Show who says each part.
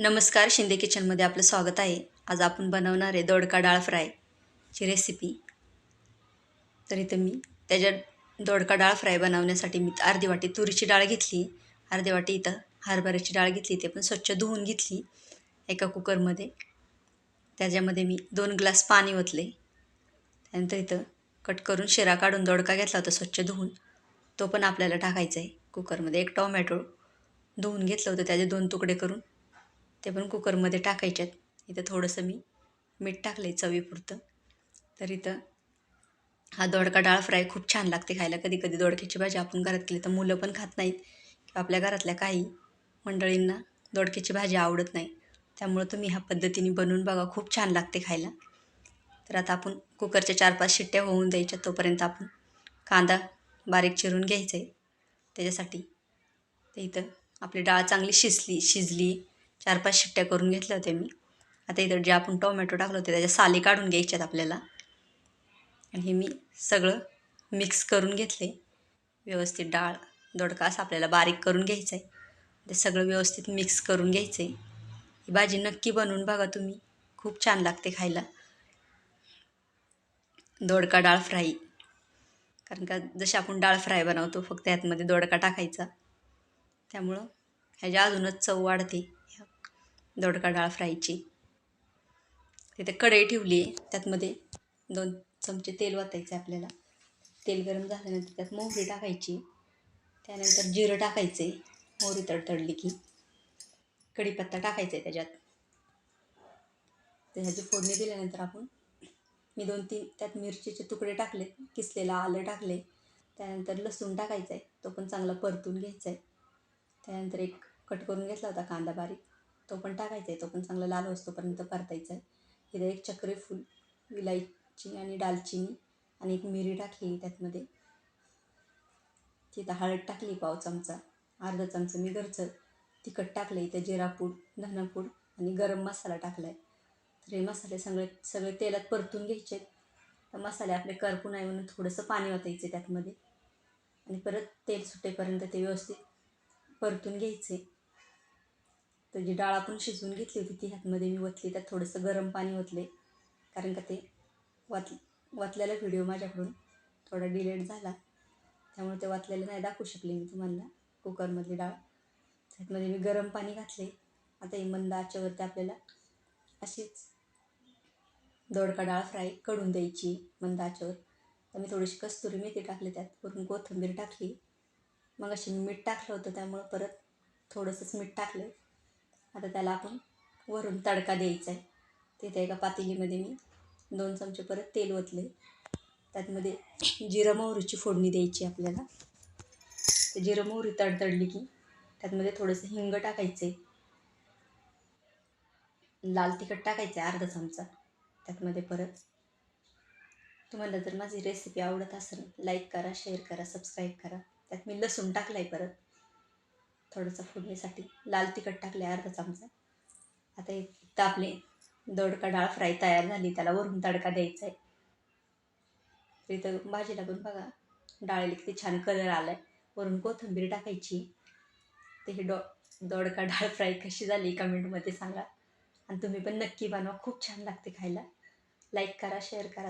Speaker 1: नमस्कार शिंदे किचनमध्ये आपलं स्वागत आहे. आज आपण बनवणार आहे दोडका डाळ फ्रायची रेसिपी तर इथं मी त्याच्या दोडका डाळ फ्राय बनवण्यासाठी मी अर्धी वाटी तुरीची डाळ घेतली. अर्धी वाटी इथं हरभऱ्याची डाळ घेतली ते पण स्वच्छ धुवून घेतली एका कुकरमध्ये. त्याच्यामध्ये मी दोन ग्लास पाणी ओतले. त्यानंतर इथं कट करून शिरा काढून दोडका घेतला होता स्वच्छ धुवून. तो पण आपल्याला टाकायचा आहे. कुकरमध्ये एक टोमॅटो धुवून घेतलं होतं. त्याचे दोन तुकडे करून ते पण कुकरमध्ये टाकायच्यात. इथं थोडंसं मी मीठ टाकलं आहे चवीपुरतं. तर इथं हा दोडका डाळ फ्राय खूप छान लागते खायला. कधी कधी दोडक्याची भाजी आपण घरात केली तर मुलं पण खात नाहीत. किंवा आपल्या घरातल्या काही मंडळींना दोडक्याची भाजी आवडत नाही. त्यामुळं तुम्ही ह्या पद्धतीने बनवून बघा. खूप छान लागते खायला. तर आता आपण कुकरच्या चार पाच शिट्ट्या होऊन द्यायच्या. तोपर्यंत आपण कांदा बारीक चिरून घ्यायचा आहे त्याच्यासाठी तर इथं आपली डाळ चांगली शिजली शिजली. चार पाच शिट्ट्या करून घेतल्या होत्या मी. आता इथं जे आपण टोमॅटो टाकलं होते त्याच्या साली काढून घ्यायच्यात आपल्याला. आणि हे मी सगळं मिक्स करून घेतले. व्यवस्थित डाळ दोडका असं आपल्याला बारीक करून घ्यायचं आहे ते सगळं व्यवस्थित मिक्स करून घ्यायचं आहे ही भाजी नक्की बनवून बघा तुम्ही. खूप छान लागते खायला. दोडका डाळ फ्राय कारण का जशी आपण डाळ फ्राय बनवतो फक्त ह्यातमध्ये दोडका टाकायचा. त्यामुळं ह्याच्या अजूनच चव वाढते. दोडका डाळ फ्रायची. तिथे कढई ठेवली आहे त्यातमध्ये दोन चमचे तेल वाटायचे आपल्याला. तेल गरम झाल्यानंतर त्यात मोहरी टाकायची. त्यानंतर जिरं टाकायचं आहे मोहरी तडतडली की. कढीपत्ता टाकायचा आहे त्याच्यात त्याची फोडणी दिल्यानंतर आपण मी दोन तीन त्यात मिरचीचे तुकडे टाकले किसलेलं आलं टाकले. त्यानंतर लसूण टाकायचा आहे तो पण चांगला परतून घ्यायचा आहे त्यानंतर एक कट करून घेतला होता कांदा बारीक. तो पण टाकायचा आहे तो पण चांगला लाल वस्तूपर्यंत परतायचा आहे इथं एक चक्रीफूल इलायची आणि दालचिनी आणि एक मिरी टाकली त्यातमध्ये. तिथं हळद टाकली पाव चमचा अर्धा चमचा मी घरचं तिखट टाकलं इथं जिरापूड धनापूड आणि गरम मसाला टाकला आहे तर हे मसाले सगळे सगळे तेलात परतून घ्यायचे तर मसाले आपले करपून आहे म्हणून थोडंसं पाणी ओतायचे त्यातमध्ये. आणि परत तेल सुटेपर्यंत ते व्यवस्थित परतून घ्यायचे तर जी डाळ आपण शिजवून घेतली होती ती ह्यातमध्ये मी वतली त्यात थोडंसं गरम पाणी ओतले. कारण का ते वात वाचलेला व्हिडिओ माझ्याकडून थोडा डिलेट झाला. त्यामुळे ते वाचलेलं नाही दाखवू शकले मी तुम्हाला कुकरमधली डाळ. त्यातमध्ये मी गरम पाणी घातले. आता ही मंद आपल्याला अशीच दोडका डाळ फ्राय कढून द्यायची मंद तर मी थोडीशी कस्तुरी मेथी टाकली त्यात वरून कोथिंबीर टाकली. मग अशी मीठ टाकलं होतं त्यामुळं परत थोडंसंच मीठ टाकलं. आता त्याला आपण वरून तडका द्यायचा आहे. तिथे एका पातेलीमध्ये मी दोन चमचे परत तेल ओतले. त्यातमध्ये जिरं मोहरीची फोडणी द्यायची आपल्याला. ते जिरं मोहरी तडतडली की त्यातमध्ये थोडंसं हिंग टाकायचं आहे लाल तिखट टाकायचं आहे अर्धा चमचा. त्यातमध्ये परत तुम्हाला जर माझी रेसिपी आवडत असेल लाईक करा शेअर करा सबस्क्राईब करा. त्यात मी लसूण टाकला आहे परत. थोडंसं फोडणीसाठी लाल तिखट टाकले अर्धा चमचा. आता एक आपले दोडका डाळ फ्राय तयार झाली. त्याला वरून तडका द्यायचा आहे तर इथं भाजीला पण बघा डाळीला किती छान कलर आला आहे वरून कोथिंबीर टाकायची. ते ही डो दोडका डाळ फ्राय कशी झाली कमेंटमध्ये सांगा. आणि तुम्ही पण नक्की बनवा. खूप छान लागते खायला. लाईक करा शेअर करा.